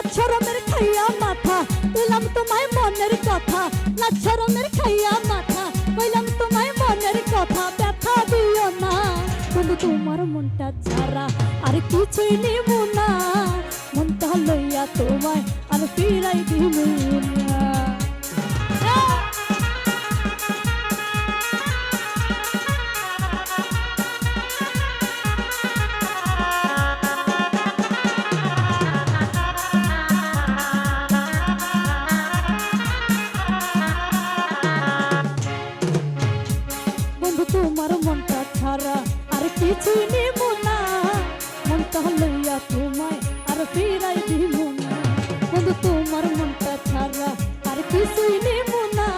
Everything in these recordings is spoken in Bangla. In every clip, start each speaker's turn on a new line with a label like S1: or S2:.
S1: লাচ্ছরমের খাইয়া মাথা দিলাম তোমায় মনের কথা। লাচ্ছরমের খাইয়া মাথা, কইলাম তোমায় মনের কথা। ব্যথা দিও না। বন্ধু, তোমার মনটা ছাড়া আর কিছুই নিব না। মনটা লইয়া তোমায় আর ফিরাই দিব না। লইয়া তোমায় আর ফিরাই দিব না। বন্ধু, তোমার মনটা ছাড়া আর কিছুই নিব না।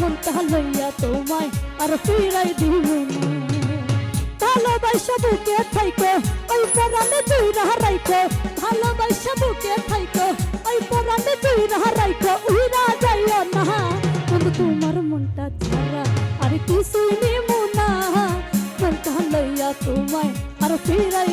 S1: মনটা লইয়া তোমায় আর ফিরাই দিব না। ভালোবাসা বুকে থাইকো, ওই পরাণে তুই রাইকো ভালোবাসা বুকে থাইকো, ওই পরাণে তুই রাইকো উইরা যাইও না। বন্ধু, তোমার মনটা ছাড়া আর কিছুই নিব না। মনটা লইয়া তোমায় আর ফিরাই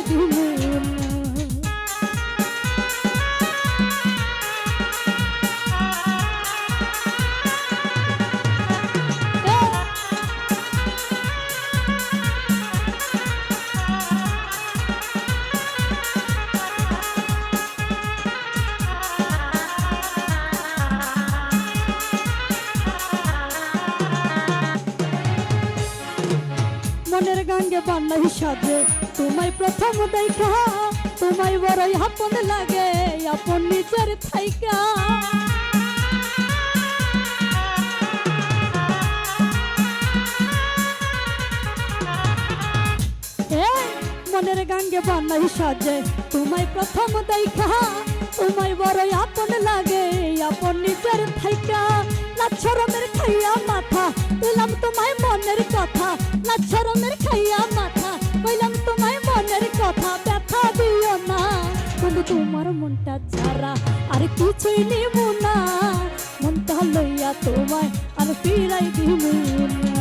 S1: মনের গাঙ্গে বান্নাই সাজে। তোমায় প্রথম দেখা, তোমায় বড়ই আপন লাগে, আপন নিজের থাইকা। মনের গাঙ্গে বান্নাই সাজে। তোমায় প্রথম দেখা, তোমায় বড়ই আপন লাগে লাচ্ছরমের খাইয়া মাথা, কইলাম তোমায় মনের কথা ব্যথা দিও না। বন্ধু, তোমার মনটা ছাড়া আর কিছুই নিব না। মনটা লইয়া তোমায় আর ফিরাই দিব না।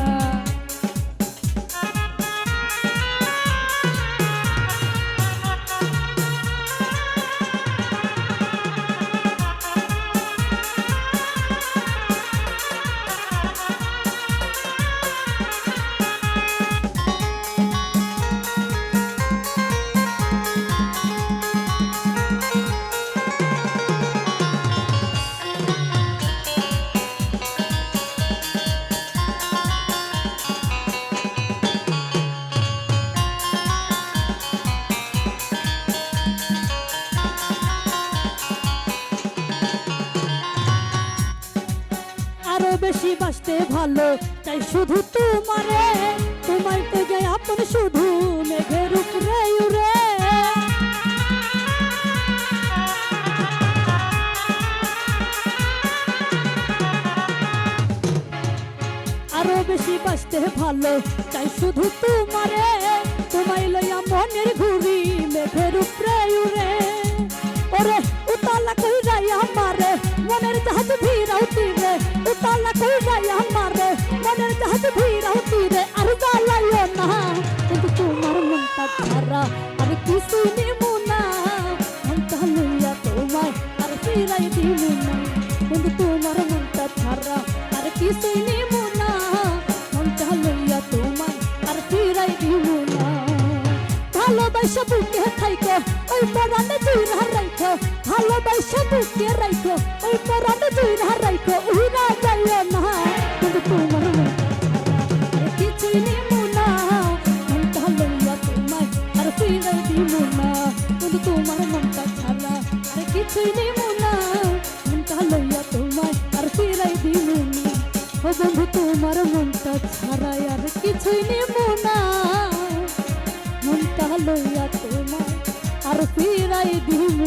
S1: বেশি বাঁচতে ভালো, তাই শুধু তোমারে। তোমার তো যাই আপন শুধু মেঘের উপরে উড়ে। আরও বেশি বাঁচতে ভালো, তাই শুধু তোমারে। যাই আমারে মনের জাহাজ ভিড়াউতি রে আর জ্বালাইও না। কিন্তু তোমার মনটা ছাড়া আর কিছু নিব না। মনটা লইয়া তোমায় আর ফিরাই দিব না। কিন্তু তোমার মনটা ছাড়া আর কিছু নিব না। মনটা লইয়া তোমায় আর ফিরাই দিব না। ভালোবাসা বুকে থাইকো, ওই পরাণে তুই রাইখো ভালোবাসা বুকে রাইখো। লইয়া তোমার আর ফিরাই দিব